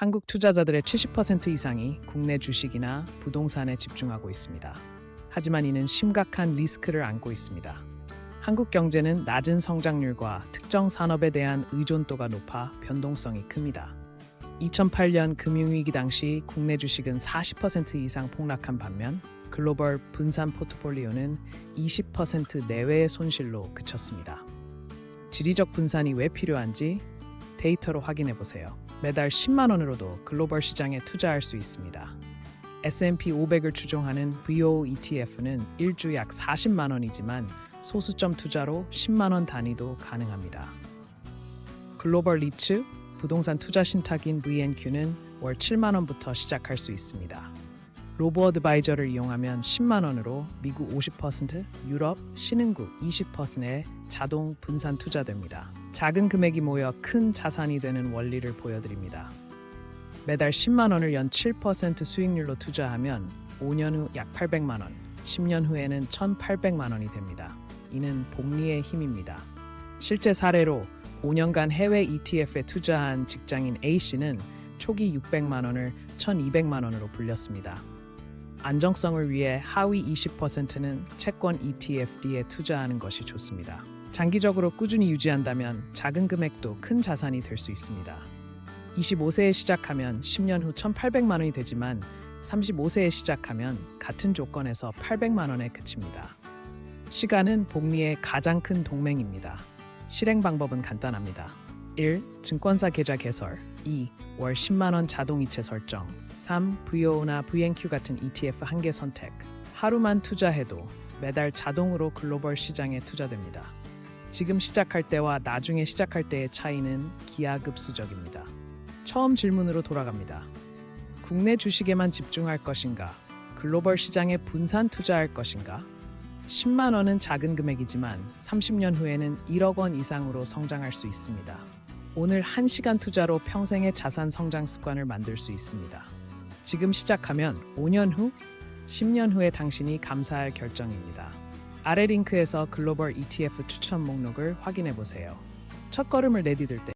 한국 투자자들의 70% 이상이 국내 주식이나 부동산에 집중하고 있습니다. 하지만 이는 심각한 리스크를 안고 있습니다. 한국 경제는 낮은 성장률과 특정 산업에 대한 의존도가 높아 변동성이 큽니다. 2008년 금융위기 당시 국내 주식은 40% 이상 폭락한 반면 글로벌 분산 포트폴리오는 20% 내외의 손실로 그쳤습니다. 지리적 분산이 왜 필요한지 데이터로 확인해 보세요. 매달 10만 원으로도 글로벌 시장에 투자할 수 있습니다. S&P 500을 추종하는 VO ETF는 일주 약 40만 원이지만 소수점 투자로 10만 원 단위도 가능합니다. 글로벌 리츠 부동산 투자 신탁인 VNQ는 월 7만 원부터 시작할 수 있습니다. 로보 어드바이저를 이용하면 10만 원으로 미국 50%, 유럽, 신흥국 20%에 자동 분산 투자됩니다. 작은 금액이 모여 큰 자산이 되는 원리를 보여드립니다. 매달 10만 원을 연 7% 수익률로 투자하면 5년 후 약 800만 원, 10년 후에는 1,800만 원이 됩니다. 이는 복리의 힘입니다. 실제 사례로 5년간 해외 ETF에 투자한 직장인 A 씨는 초기 600만 원을 1,200만 원으로 불렸습니다. 안정성을 위해 하위 20%는 채권 ETFD에 투자하는 것이 좋습니다. 장기적으로 꾸준히 유지한다면 작은 금액도 큰 자산이 될 수 있습니다. 25세에 시작하면 10년 후 1,800만 원이 되지만 35세에 시작하면 같은 조건에서 800만 원에 그칩니다. 시간은 복리의 가장 큰 동맹입니다. 실행 방법은 간단합니다. 1. 증권사 계좌 개설 2. 월 10만 원 자동 이체 설정 3. VO나 VNQ 같은 ETF 한 개 선택 하루만 투자해도 매달 자동으로 글로벌 시장에 투자됩니다. 지금 시작할 때와 나중에 시작할 때의 차이는 기하급수적입니다. 처음 질문으로 돌아갑니다. 국내 주식에만 집중할 것인가? 글로벌 시장에 분산 투자할 것인가? 10만 원은 작은 금액이지만 30년 후에는 1억 원 이상으로 성장할 수 있습니다. 오늘 1시간 투자로 평생의 자산 성장 습관을 만들 수 있습니다. 지금 시작하면 5년 후, 10년 후에 당신이 감사할 결정입니다. 아래 링크에서 글로벌 ETF 추천 목록을 확인해 보세요. 첫 걸음을 내디딜 때